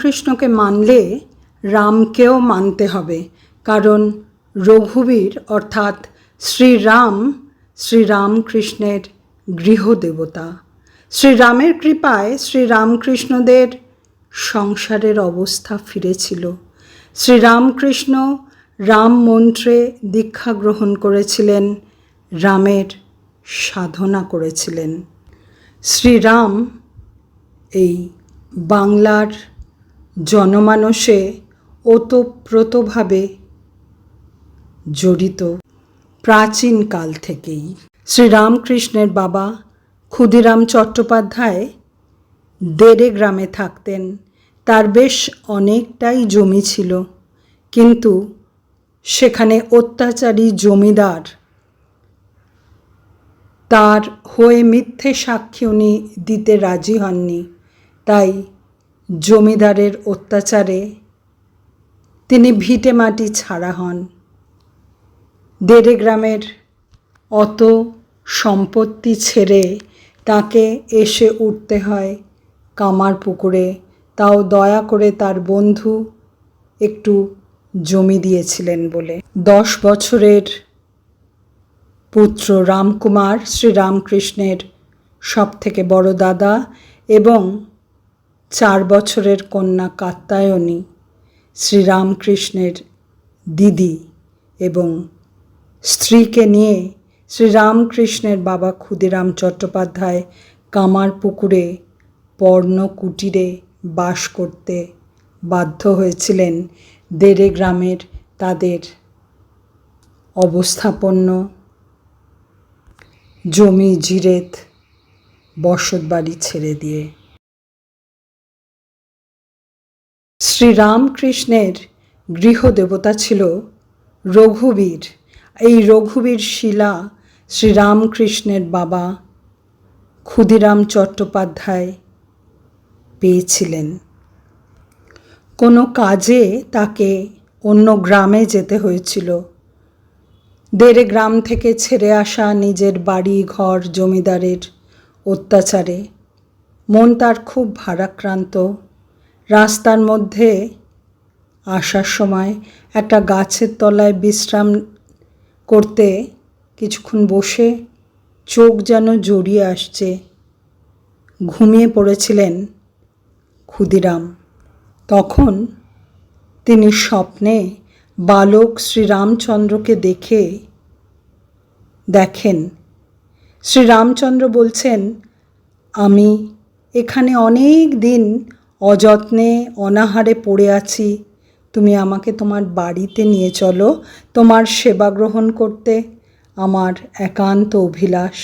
কৃষ্ণকে মানলে রামকেও মানতে হবে। কারণ রঘুবীর অর্থাৎ শ্রীরাম, শ্রীরামকৃষ্ণের গৃহদেবতা। শ্রীরামের কৃপায় শ্রীরামকৃষ্ণদের সংসারের অবস্থা ফিরেছিল। শ্রীরামকৃষ্ণ রাম মন্ত্রে দীক্ষা গ্রহণ করেছিলেন, রামের সাধনা করেছিলেন। শ্রীরাম এই বাংলার জনমানসে ওতপ্রোতভাবে জড়িত। প্রাচীন কাল থেকেই শ্রীরামকৃষ্ণের বাবা ক্ষুদিরাম চট্টোপাধ্যায় দেড়ে গ্রামে থাকতেন। তার বেশ অনেকটাই জমি ছিল, কিন্তু সেখানে অত্যাচারী জমিদার তার হয়ে মিথ্যে সাক্ষী উনি দিতে রাজি হননি। তাই জমিদারের অত্যাচারে তিনি ভিটে মাটি ছাড়া হন। দেড়ে গ্রামের অত সম্পত্তি ছেড়ে তাকে এসে উঠতে হয় কামার পুকুরে। তাও দয়া করে তার বন্ধু একটু জমি দিয়েছিলেন বলে। দশ বছরের পুত্র রামকুমার শ্রীরামকৃষ্ণের সব থেকে বড় দাদা এবং চার বছরের কন্যা কাত্যায়নী শ্রীরামকৃষ্ণের দিদি এবং স্ত্রীকে নিয়ে শ্রীরামকৃষ্ণের বাবা ক্ষুদিরাম চট্টোপাধ্যায় কামার পুকুরে পর্ণ কুটিরে বাস করতে বাধ্য হয়েছিলেন। দেড়ে গ্রামের তাদের অবস্থাপন্ন জমি, জিরেত বসত বাড়ি ছেড়ে দিয়ে। শ্রীরামকৃষ্ণের গৃহদেবতা ছিল রঘুবীর। এই রঘুবীর শিলা শ্রীরামকৃষ্ণের বাবা ক্ষুদিরাম চট্টোপাধ্যায় পেয়েছিলেন। কোনো কাজে তাকে অন্য গ্রামে যেতে হয়েছিল। দেড়ে গ্রাম থেকে ছেড়ে আসা নিজের বাড়ি, ঘর, জমিদারের অত্যাচারে। মন তার খুব ভারাক্রান্ত। রাস্তার মধ্যে আসার সময় একটা গাছের তলায় বিশ্রাম করতে কিছুক্ষণ বসে চোখ যেন জড়িয়ে আসছে। ঘুমিয়ে পড়েছিলেন ক্ষুদিরাম। তখন তিনি স্বপ্নে বালক শ্রীরামচন্দ্রকে দেখে দেখেন। শ্রীরামচন্দ্র বলছেন, আমি এখানে অনেক দিন অযত্নে অনাহারে পড়ে আছি। তুমি আমাকে তোমার বাড়িতে নিয়ে চলো, তোমার সেবা গ্রহণ করতে। আমার একান্ত অভিলাষ।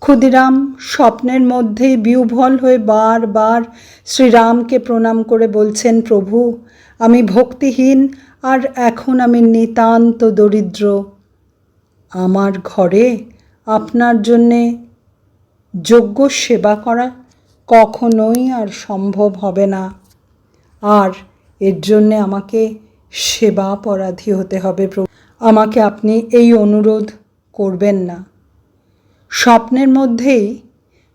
ক্ষুদিরাম স্বপ্নের মধ্যেই বিউভল হয়ে বারবার শ্রীরামকে প্রণাম করে বলছেন, প্রভু, আমি ভক্তিহীন আর এখন আমি নিতান্ত দরিদ্র। আমার ঘরে আপনার জন্যে যোগ্য সেবা করা কখনোই আর সম্ভব হবে না। আর এর জন্যে আমাকে সেবা অপরাধী হতে হবে আমাকে আপনি এই অনুরোধ করবেন না। স্বপ্নের মধ্যেই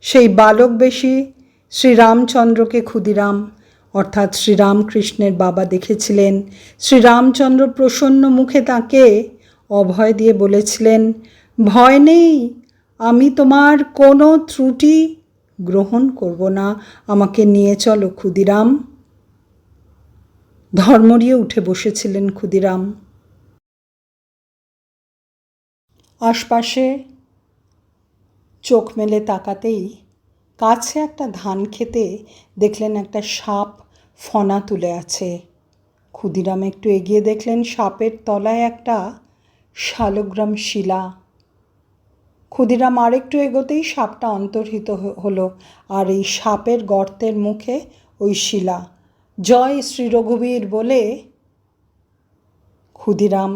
সেই বালক বেশি শ্রীরামচন্দ্রকে ক্ষুদিরাম, অর্থাৎ শ্রীরামকৃষ্ণের বাবা দেখেছিলেন। শ্রীরামচন্দ্র প্রসন্ন মুখে তাকে অভয় দিয়ে বলেছিলেন, ভয় নেই, আমি তোমার কোনো ত্রুটি গ্রহণ করব না। আমাকে নিয়ে চলো ক্ষুদিরাম। ধর্মরিয়ে উঠে বসেছিলেন ক্ষুদিরাম। আশপাশে চোখ মেলে তাকাতেই কাছে একটা ধান খেতে দেখলেন একটা সাপ ফনা তুলে আছে। ক্ষুদিরাম একটু এগিয়ে দেখলেন, সাপের তলায় একটা শালগ্রাম শিলা। ক্ষুদিরাম আরেকটু এগোতেই সাপটা অন্তর্হিত হলো, আর এই সাপের গর্তের মুখে ওই শিলা। জয় শ্রী রঘুবীর বলে, ক্ষুদিরাম,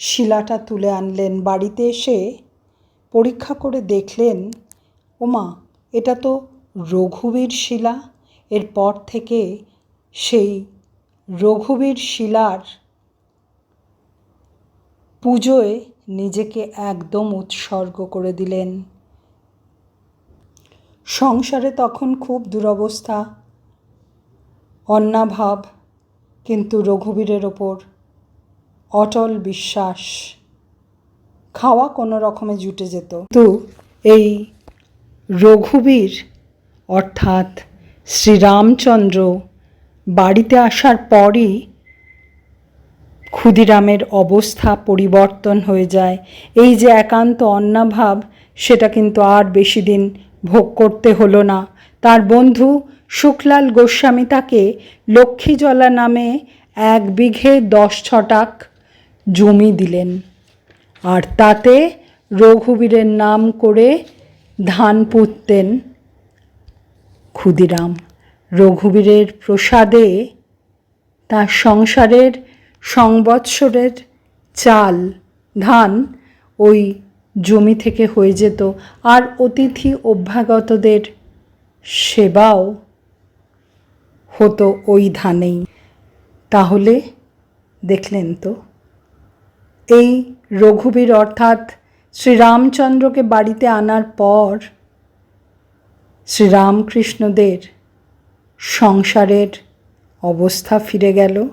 শিলাটা তুলে আনলেন। বাড়িতে এসে পরীক্ষা করে দেখলেন, ওমা, এটা তো রঘুবীর শিলা। এরপর থেকে সেই রঘুবীর শিলার পুজোয় নিজেকে একদম উৎসর্গ করে দিলেন। সংসারে তখন খুব দুরবস্থা, অন্নাভাব, কিন্তু রঘুবীরের ওপর অটল বিশ্বাস। খাওয়া কোনো রকমে জুটে যেত। তো এই রঘুবীর, অর্থাৎ শ্রীরামচন্দ্র, বাড়িতে আসার পরই ক্ষুদিরামের অবস্থা পরিবর্তন হয়ে যায়। এই যে একান্ত অন্নাভাব, সেটা কিন্তু আর বেশি দিন ভোগ করতে হলো না। তার বন্ধু শুকলাল গোস্বামী তাকে লক্ষ্মীজলা নামে এক বিঘে দশ ছটাক জমি দিলেন। আর তাতে রঘুবীরের নাম করে ধান পুঁততেন ক্ষুদিরাম। রঘুবীরের প্রসাদে তার সংসারের সংবৎসরের চাল, ধান ওই জমি থেকে হয়ে যেত। আর অতিথি অভ্যাগতদের সেবাও হতো ওই ধানেই। তাহলে দেখলেন তো, এই রঘুবীর অর্থাৎ শ্রীরামচন্দ্রকে বাড়িতে আনার পর শ্রীরামকৃষ্ণদের সংসারের অবস্থা ফিরে গেল।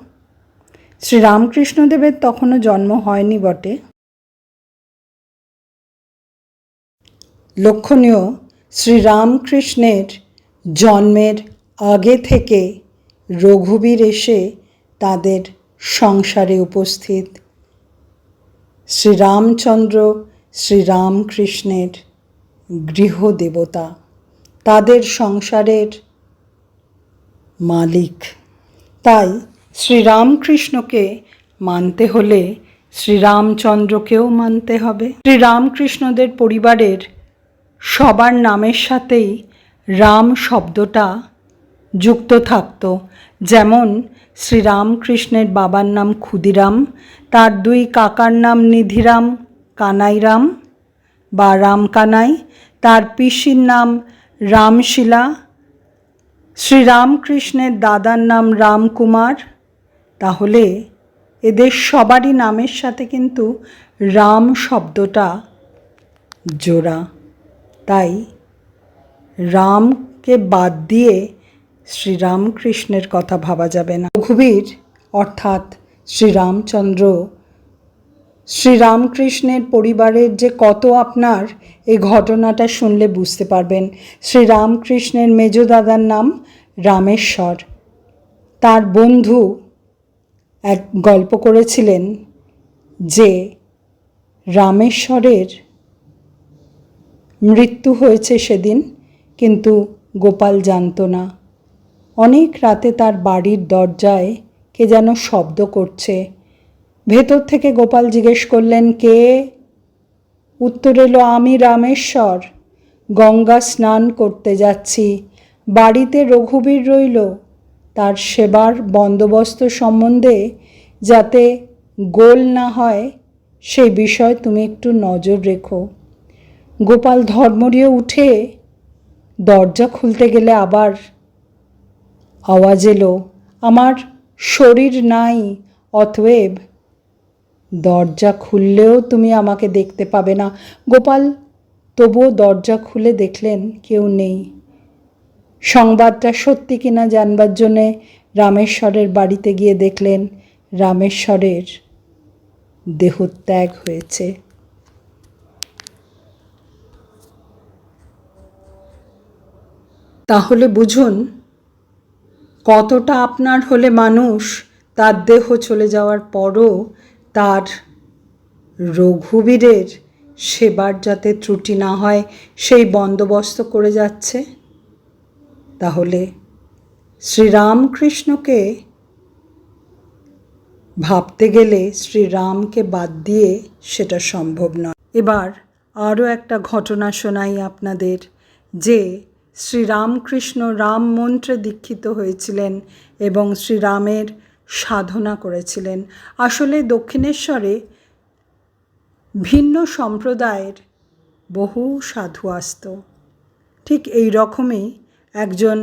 শ্রীরামকৃষ্ণদেবের তখনও জন্ম হয়নি বটে। লক্ষণীয়, শ্রীরামকৃষ্ণের জন্মের আগে থেকে রঘুবীর এসে তাদের সংসারে উপস্থিত। শ্রীরামচন্দ্র, শ্রীরামকৃষ্ণের গৃহদেবতা, তাদের সংসারের মালিক। তাই শ্রীরামকৃষ্ণকে মানতে হলে শ্রীরামচন্দ্রকেও মানতে হবে। শ্রীরামকৃষ্ণদের পরিবারের সবার নামের সাথেই রাম শব্দটা যুক্ত থাকত। যেমন শ্রীরামকৃষ্ণের বাবার নাম ক্ষুদিরাম, তার দুই কাকার নাম নিধিরাম, কানাইরাম বা রামকানাই, তার পিসির নাম রামশিলা, শ্রীরামকৃষ্ণের দাদার নাম রামকুমার তাহলে এদের সবারই নামের সাথে কিন্তু রাম শব্দটা জোড়া। তাই রামকে বাদ দিয়ে শ্রীরামকৃষ্ণের কথা ভাবা যাবে না। রঘুবীর, অর্থাৎ শ্রীরামচন্দ্র, শ্রীরামকৃষ্ণের পরিবারের যে কত আপনার এই ঘটনাটা শুনলে বুঝতে পারবেন। শ্রীরামকৃষ্ণের মেজ দাদার নাম রামেশ্বর। তার বন্ধু এক গল্প করেছিলেন যে রামেশ্বরের মৃত্যু হয়েছে সেদিন, কিন্তু গোপাল জানত না। অনেক রাতে তার বাড়ির দরজায় কে যেন শব্দ করছে। ভেতর থেকে গোপাল জিজ্ঞেস করলেন, কে? উত্তর এলো, আমি রামেশ্বর। গঙ্গা স্নান করতে যাচ্ছি। বাড়িতে রঘুবীর রইল। তার সেবার বন্দোবস্ত সম্বন্ধে যাতে গোল না হয় সেই বিষয় তুমি একটু নজর রেখো। গোপাল ধর্মরিয়ে উঠে দরজা খুলতে গেলে আবার আওয়াজ এলো, আমার শরীর নাই, অতএব দরজা খুললেও তুমি আমাকে দেখতে পাবে না। গোপাল তবুও দরজা খুলে দেখলেন কেউ নেই। সংবাদটা সত্যি কিনা জানবার জন্যে রামেশ্বরের বাড়িতে গিয়ে দেখলেন রামেশ্বরের দেহত্যাগ হয়েছে। তাহলে বুঝুন, কতটা আপনার হলে মানুষ তার দেহ চলে যাওয়ার পরও তার রঘুবীরের সেবার যাতে ত্রুটি না হয়, সেই বন্দোবস্ত করে যাচ্ছে? তাহলে শ্রীরামকৃষ্ণকে ভাবতে গেলে শ্রীরামকে বাদ দিয়ে সেটা সম্ভব নয়। এবার আরও একটা ঘটনা শোনাই আপনাদের, যে শ্রীরামকৃষ্ণ রাম মন্ত্রে দীক্ষিত হয়েছিলেন এবং শ্রীরামের সাধনা করেছিলেন। আসলে দক্ষিণেশ্বরে ভিন্ন সম্প্রদায়ের বহু সাধু আসত। ঠিক এই রকমই একজন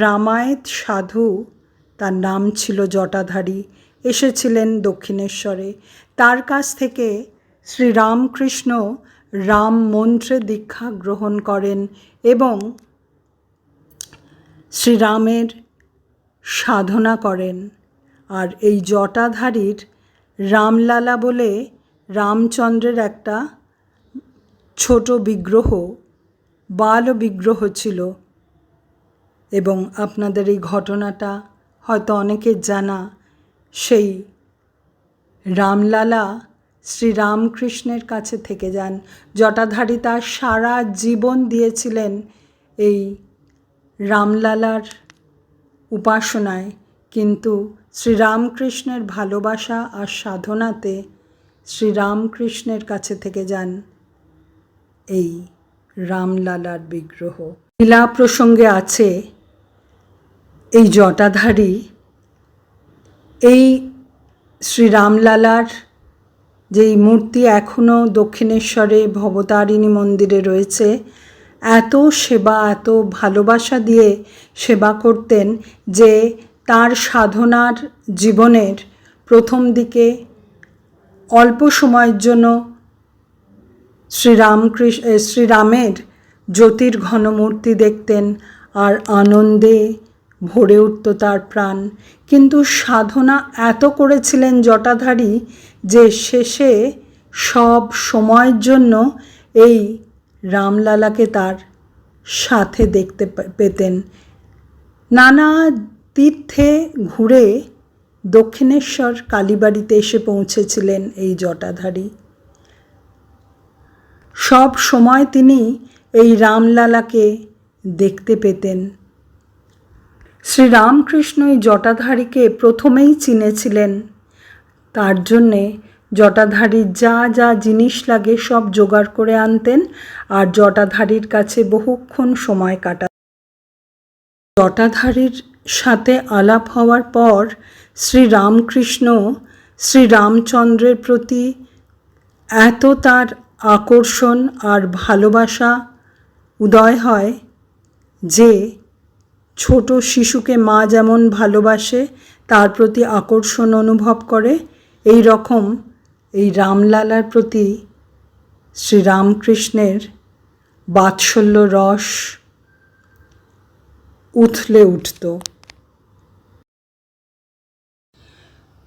রামায়ত সাধু, তার নাম ছিল জটাধারী, এসেছিলেন দক্ষিণেশ্বরে। তার কাছ থেকে শ্রীরামকৃষ্ণ রাম মন্ত্রে দীক্ষা গ্রহণ করেন এবং শ্রীরামের সাধনা করেন। আর এই জটাধারীর রামলালা বলে রামচন্দ্রের একটা ছোট বিগ্রহ বাল বিগ্রহ ছিল। এবং আপনাদের এই ঘটনাটা হয়তো অনেকের জানা। সেই রামলালা শ্রীরামকৃষ্ণের কাছে থেকে যান। জটাধারী তার সারা জীবন দিয়েছিলেন এই রামলালার উপাসনায়। কিন্তু শ্রীরামকৃষ্ণের ভালোবাসা আর সাধনাতে শ্রীরামকৃষ্ণের কাছে থেকে যান এই রামলালার বিগ্রহ। লীলা প্রসঙ্গে আছে এই জটাধারী, এই শ্রীরামলালার যেই মূর্তি এখনও দক্ষিণেশ্বরে ভবতারিণী মন্দিরে রয়েছে, এত সেবা, এত ভালোবাসা দিয়ে সেবা করতেন যে তার সাধনার জীবনের প্রথম দিকে অল্প সময়ের জন্য শ্রীরামকৃষ্ণ শ্রীরামের জ্যোতির ঘনমূর্তি দেখতেন আর আনন্দে ভরে উঠত তার প্রাণ। কিন্তু সাধনা এত করেছিলেন জটাধারী যে শেষে সব সময়ের জন্য এই রামলালাকে তার সাথে দেখতে পেতেন। নানা তীর্থে ঘুরে দক্ষিণেশ্বর কালীবাড়িতে এসে পৌঁছেছিলেন এই জটাধারী। সব সময় তিনি এই রামলালাকে দেখতে পেতেন। শ্রীরামকৃষ্ণ এই জটাধারীকে প্রথমেই চিনেছিলেন। তার জন্যে জটাধারীর যা যা জিনিস লাগে সব জোগাড় করে আনতেন আর জটাধারীর কাছে বহুক্ষণ সময় কাটা জটাধারীর সাথে আলাপ হওয়ার পর শ্রীরামকৃষ্ণ শ্রীরামচন্দ্রের প্রতি এত তার আকর্ষণ আর ভালোবাসা উদয় হয় যে ছোট শিশুকে মা যেমন ভালোবাসে, তার প্রতি আকর্ষণ অনুভব করে, এই রকম এই রামলালার প্রতি শ্রীরামকৃষ্ণের বাৎসল্য রস উথলে উঠত।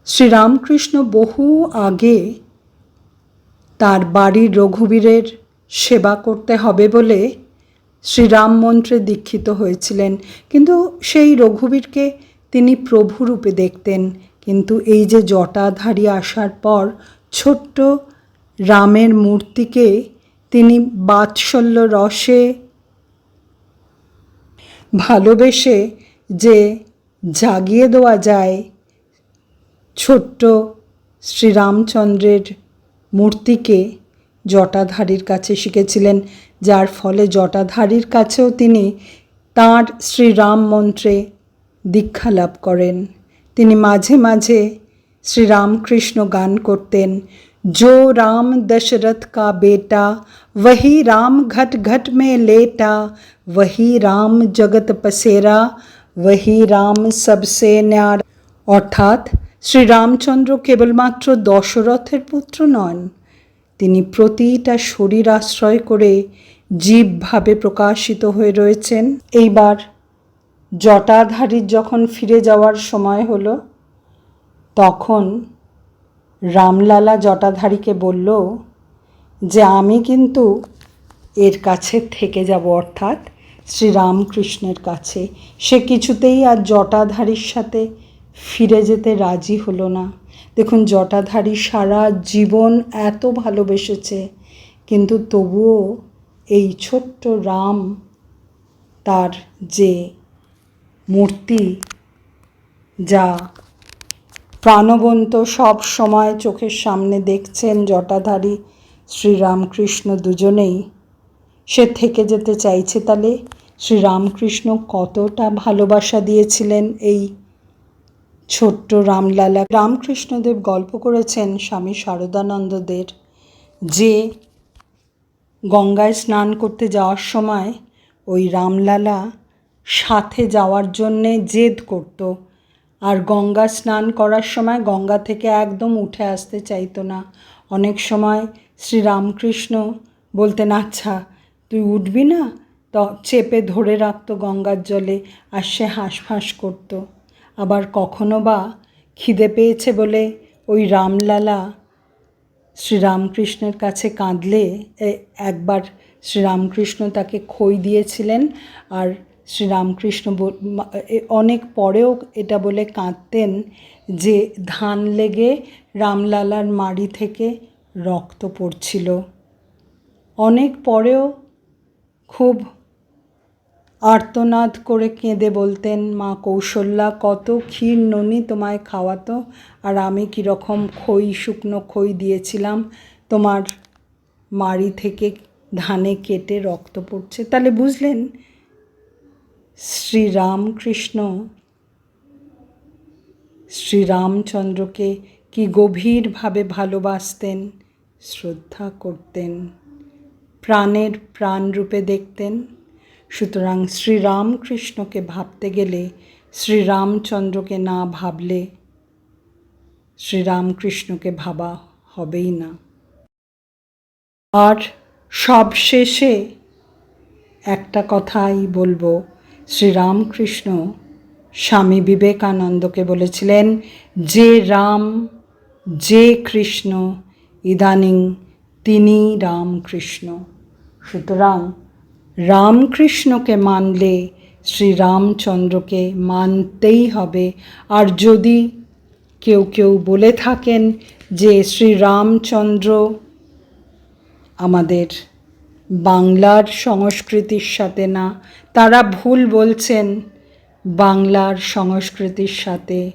শ্রীরামকৃষ্ণ বহু আগে তার বাড়ির রঘুবীরের সেবা করতে হবে বলে শ্রীরাম মন্ত্রে দীক্ষিত হয়েছিলেন। কিন্তু সেই রঘুবীরকে তিনি প্রভুরূপে দেখতেন। কিন্তু এই যে জটাধারী আসার পর ছোট্ট রামের মূর্তিকে তিনি বাৎসল্য রসে ভালোবেসে যে জাগিয়ে দেওয়া যায় ছোট্ট শ্রীরামচন্দ্রের মূর্তিকে জটাধারীর কাছে শিখেছিলেন। যার ফলে জটাধারীর কাছেও তিনি তাঁর শ্রীরাম মন্ত্রে দীক্ষা লাভ করেন তিনি মাঝে মাঝে শ্রীরামকৃষ্ণ গান করতেন जो राम दशरथ का बेटा वही राम घट घट में लेटा वही राम जगत पसेरा वही রাম সবসে ন্যার অর্থাৎ শ্রীরামচন্দ্র কেবলমাত্র দশরথের পুত্র নন তিনি প্রতিটা শরীর আশ্রয় করে জীবভাবে প্রকাশিত হয়ে রয়েছেন। এইবার জটাধারীর যখন ফিরে যাওয়ার সময় হলো, তখন রামলালা জটাধারীকে বলল যে, আমি কিন্তু এর কাছে থেকে যাব, অর্থাৎ শ্রীরামকৃষ্ণের কাছে। সে কিছুতেই আর জটাধারীর সাথে ফিরে যেতে রাজি হলো না। দেখুন, জটাধারী সারা জীবন এত ভালোবেসেছে, কিন্তু তবুও এই ছোট্ট রাম তার যে মূর্তি যা প্রাণবন্ত সব সময় চোখের সামনে দেখছেন জটাধারী শ্রীরামকৃষ্ণ দুজনেই, সে থেকে যেতে চাইছে তাহলে শ্রীরামকৃষ্ণ কতটা ভালোবাসা দিয়েছিলেন এই ছোট্ট রামলালা রামকৃষ্ণদেব গল্প করেছেন স্বামী শারদানন্দদের। যে গঙ্গায় স্নান করতে যাওয়ার সময় ওই রামলালা সাথে যাওয়ার জন্যে জেদ করতো আর গঙ্গা স্নান করার সময় গঙ্গা থেকে একদম উঠে আসতে চাইতো না। অনেক সময় শ্রীরামকৃষ্ণ বলতেন আচ্ছা তুই উঠবি না? তো, চেপে ধরে রাখতো গঙ্গার জলে আর সে হাঁসফাঁস করতো। আবার কখনো বা খিদে পেয়েছে বলে ওই রামলালা শ্রীরামকৃষ্ণের কাছে কাঁদলে একবার শ্রীরামকৃষ্ণ তাকে খই দিয়েছিলেন আর শ্রীরামকৃষ্ণ অনেক পরেও এটা বলে কাঁদতেন যে ধান লেগে রামলালার মাড়ি থেকে রক্ত পড়ছিল। অনেক পরেও খুব আর্তনাদ করে কেঁদে বলতেন, মা কৌশল্যা, কত ক্ষীর ননি তোমায় খাওয়াতো, আর আমি কীরকম খই, শুকনো খই দিয়েছিলাম, তোমার মাড়ি থেকে ধানে কেটে রক্ত পড়ছে। তাহলে বুঝলেন, শ্রীরামকৃষ্ণ শ্রীরামচন্দ্রকে কি গভীরভাবে ভালোবাসতেন, শ্রদ্ধা করতেন, প্রাণের প্রাণ রূপে দেখতেন। সুতরাং শ্রীরামকৃষ্ণকে ভাবতে গেলে শ্রীরামচন্দ্রকে না ভাবলে শ্রীরামকৃষ্ণকে ভাবা হবেই না। আর সবশেষে একটা কথাই বলব, শ্রীরামকৃষ্ণ স্বামী বিবেকানন্দকে বলেছিলেন, যে রাম, যে কৃষ্ণ, ইদানিং তিনি রামকৃষ্ণ। সুতরাং রামকৃষ্ণকে মানলে শ্রীরামচন্দ্রকে মানতেই হবে। আর যদি কেউ কেউ বলে থাকেন যে শ্রীরামচন্দ্র আমাদের বাংলার সংস্কৃতির সাথে না, তারা ভুল বলছেন বাংলার সংস্কৃতির সাথে,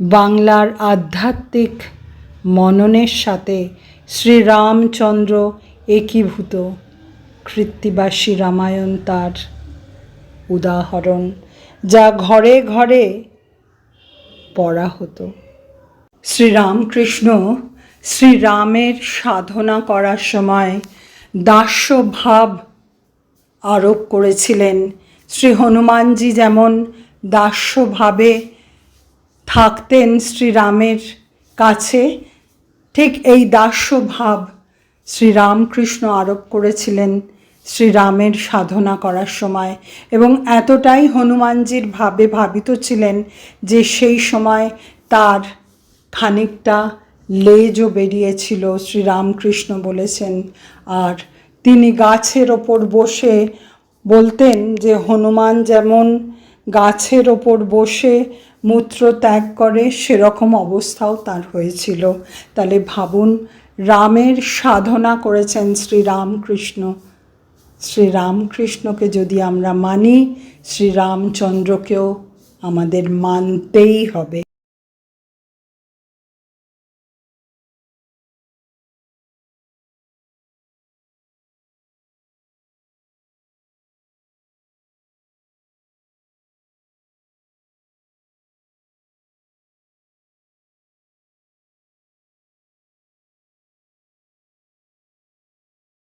বাংলার আধ্যাত্মিক মননের সাথে শ্রীরামচন্দ্র একীভূত। কৃত্তিবাসী রামায়ণ তার উদাহরণ, যা ঘরে ঘরে পড়া হতো। শ্রীরামকৃষ্ণ শ্রীরামের সাধনা করার সময় দাস্য ভাব আরোপ করেছিলেন। শ্রী হনুমানজি যেমন দাস্যভাবে থাকতেন শ্রীরামের কাছে, ঠিক এই দাস্য ভাব শ্রীরামকৃষ্ণ আরোপ করেছিলেন শ্রীরামের সাধনা করার সময় এবং এতটাই হনুমানজির ভাবে ভাবিত ছিলেন যে সেই সময় তার খানিকটা লেজও বেরিয়েছিল শ্রীরামকৃষ্ণ বলেছেন। আর তিনি গাছের ওপর বসে বলতেন যে, হনুমান যেমন গাছের ওপর বসে মূত্র ত্যাগ করে, সেরকম অবস্থাও তার হয়েছিল। তাহলে ভাবুন রামের সাধনা করেছেন শ্রীরামকৃষ্ণ। শ্রীরামকৃষ্ণকে যদি আমরা মানি শ্রীরামচন্দ্রকেও আমাদের মানতেই হবে।